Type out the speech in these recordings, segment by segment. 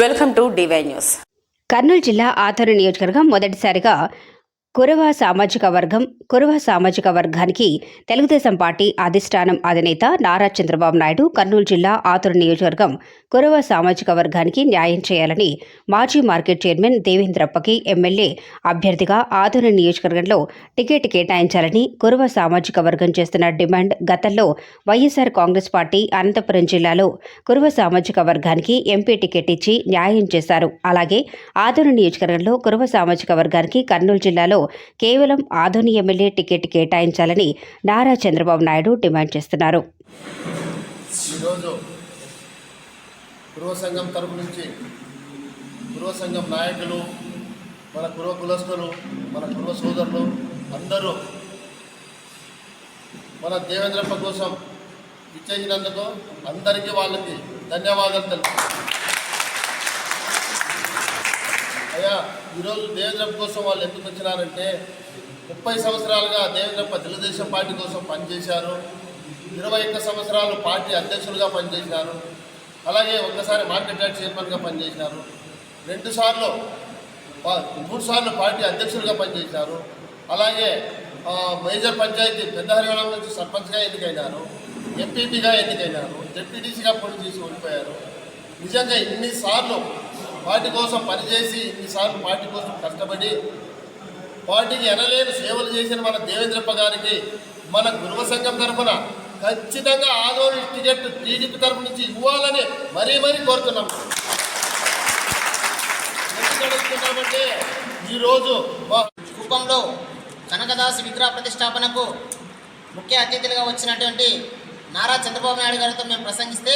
Welcome to DY news. Kurnool జిల్లా ఆతూరు నియోజకవర్గం మొదటిసారిగా కురవ సామాజిక వర్గం కురవ సామాజిక వర్గానికి తెలుగుదేశం పార్టీ అధిష్టానం అధినేత నారా చంద్రబాబు నాయుడు కర్నూలు జిల్లా ఆతురు నియోజకవర్గం కురవ సామాజిక వర్గానికి న్యాయం చేయాలని మాజీ మార్కెట్ చైర్మన్ దేవేంద్రప్పకి ఎమ్మెల్యే అభ్యర్థిగా ఆతురు నియోజకవర్గంలో టికెట్ కేటాయించాలని కురవ సామాజిక వర్గం చేస్తున్న డిమాండ్ గతంలో వైఎస్ఆర్ కాంగ్రెస్ పార్టీ అనంతపురం జిల్లాలో కురువ సామాజిక వర్గానికి ఎంపీ టికెట్ ఇచ్చి న్యాయం చేశారు. అలాగే ఆదోని నియోజకవర్గంలో కురువ సామాజిక వర్గానికి కర్నూలు జిల్లాలో కేవలం ఆధుని ఎమ్మెల్యే టికెట్ కేటాయించాలని నారా చంద్రబాబు నాయుడు డిమాండ్ చేస్తున్నారు. ఈరోజు గృహ సంఘం తరపు నుంచి గృహ సంఘం నాయకులు మన గృహ కులస్తులు మన గృహ సోదరులు అందరూ మన దేవేంద్రప్ప కోసం ఇచ్చేసినందుకు అందరికీ వాళ్ళకి ధన్యవాదాలు తెలుపు అయ్యా ఈరోజు దేవేంద్రప్ప కోసం వాళ్ళు ఎందుకు వచ్చినారంటే ముప్పై సంవత్సరాలుగా దేవేంద్రప్ప తెలుగుదేశం పార్టీ కోసం పనిచేశారు. ఇరవై ఒక్క సంవత్సరాలు పార్టీ అధ్యక్షులుగా పనిచేశారు. అలాగే ఒక్కసారి మార్కెట్ యార్డ్ చైర్మన్గా పనిచేశారు. రెండు సార్లు మూడు సార్లు పార్టీ అధ్యక్షులుగా పనిచేశారు. అలాగే మేజర్ పంచాయతీ పెద్ద హరియాణం నుంచి సర్పంచ్గా ఎన్నికైనారు. ఎంపీపీగా ఎన్నికైనారు. జెడ్పీటీసీగా పోటీ చేసి ఓడిపోయారు. నిజంగా ఇన్నిసార్లు పార్టీ కోసం పనిచేసి ఇన్నిసార్లు పార్టీ కోసం కష్టపడి పార్టీకి ఎనలేని సేవలు చేసిన మన దేవేంద్రప్ప గారికి మన గురువ సంఘం తరఫున ఖచ్చితంగా ఆదోని టికెట్ టీడీపీ తరఫు నుంచి ఇవ్వాలని మరీ మరీ కోరుతున్నాం. ఎందుకు ఈరోజు మా కుప్పంలో కనకదాసు విగ్రహ ప్రతిష్టాపనకు ముఖ్య అతిథులుగా వచ్చినటువంటి నారా చంద్రబాబు నాయుడు గారితో మేము ప్రసంగిస్తే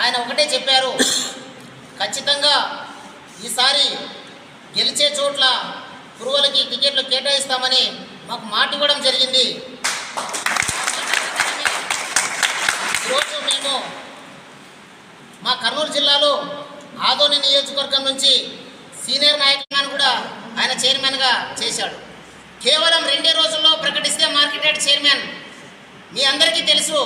ఆయన ఒకటే చెప్పారు ఖచ్చితంగా ఈసారి గెలిచే చోట్ల పురుగులకి టికెట్లు కేటాయిస్తామని మాకు మాట ఇవ్వడం జరిగింది. ఈరోజు మేము మా కర్నూలు జిల్లాలో ఆదోని నియోజకవర్గం నుంచి సీనియర్ నాయకులను కూడా ఆయన చైర్మన్గా చేశాడు. కేవలం రెండే రోజుల్లో ప్రకటిస్తే మార్కెట్ చైర్మన్ మీ అందరికీ తెలుసు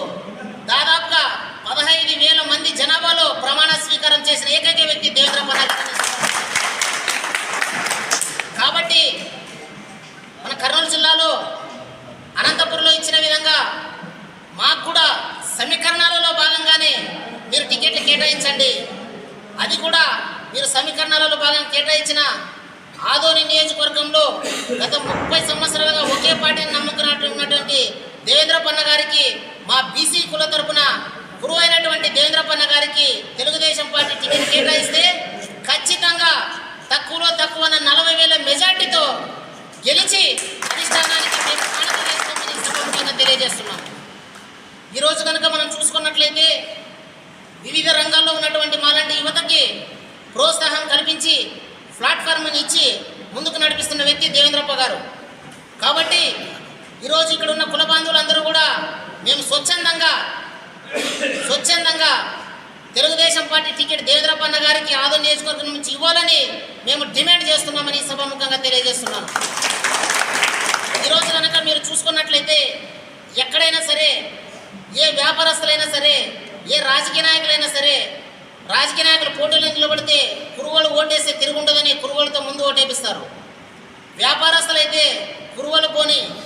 దాదాపుగా పదహైదు వేల మంది జనాభాలో ప్రమాణ స్వీకారం చేసిన ఏకైక వ్యక్తి దేవేంద్ర ఫడ్నవీస్ కాబట్టి మన కర్నూలు జిల్లాలో అనంతపురంలో ఇచ్చిన విధంగా మాకు కూడా సమీకరణాలలో భాగంగానే మీరు టికెట్లు కేటాయించండి. అది కూడా మీరు సమీకరణాలలో భాగంగా కేటాయించిన ఆదోని నియోజకవర్గంలో గత ముప్పై సంవత్సరాలుగా ఒకే పార్టీని నమ్ముకున్నటువంటి దేవేంద్ర పన్న గారికి మా బీసీ కుల తరపున గురువు అయినటువంటి దేవేంద్రపన్న గారికి తెలుగుదేశం పార్టీ టికెట్ కేటాయిస్తే ఖచ్చితంగా తక్కువలో తక్కువ నలభై వేల మెజార్టీతో గెలిచి అధిష్టానానికి మేము సభాముఖంగా తెలియజేస్తున్నాం. ఈరోజు కనుక మనం చూసుకున్నట్లయితే వివిధ రంగాల్లో ఉన్నటువంటి మాలాంటి యువతకి ప్రోత్సాహం కల్పించి ప్లాట్ఫామ్ని ఇచ్చి ముందుకు నడిపిస్తున్న వ్యక్తి దేవేంద్రప్ప గారు. కాబట్టి ఈరోజు ఇక్కడ ఉన్న కుల బాంధవులందరూ కూడా మేము స్వచ్ఛందంగా స్వచ్ఛందంగా తెలుగుదేశం పార్టీ టికెట్ దేవేంద్రపన్న గారికి ఆదో నియోజకవర్గం నుంచి ఇవ్వాలని మేము డిమాండ్ చేస్తున్నామని సభాముఖంగా తెలియజేస్తున్నాను ఈరోజు కనుక మీరు చూసుకున్నట్లయితే ఎక్కడైనా సరే ఏ వ్యాపారస్తులైనా సరే ఏ రాజకీయ నాయకులైనా సరే రాజకీయ నాయకులు పోటీలో నిలబడితే కురువలు ఓటేస్తే తిరుగుండదని కురువలతో ముందు ఓటేపిస్తారు. వ్యాపారస్తులైతే కురువలు పోని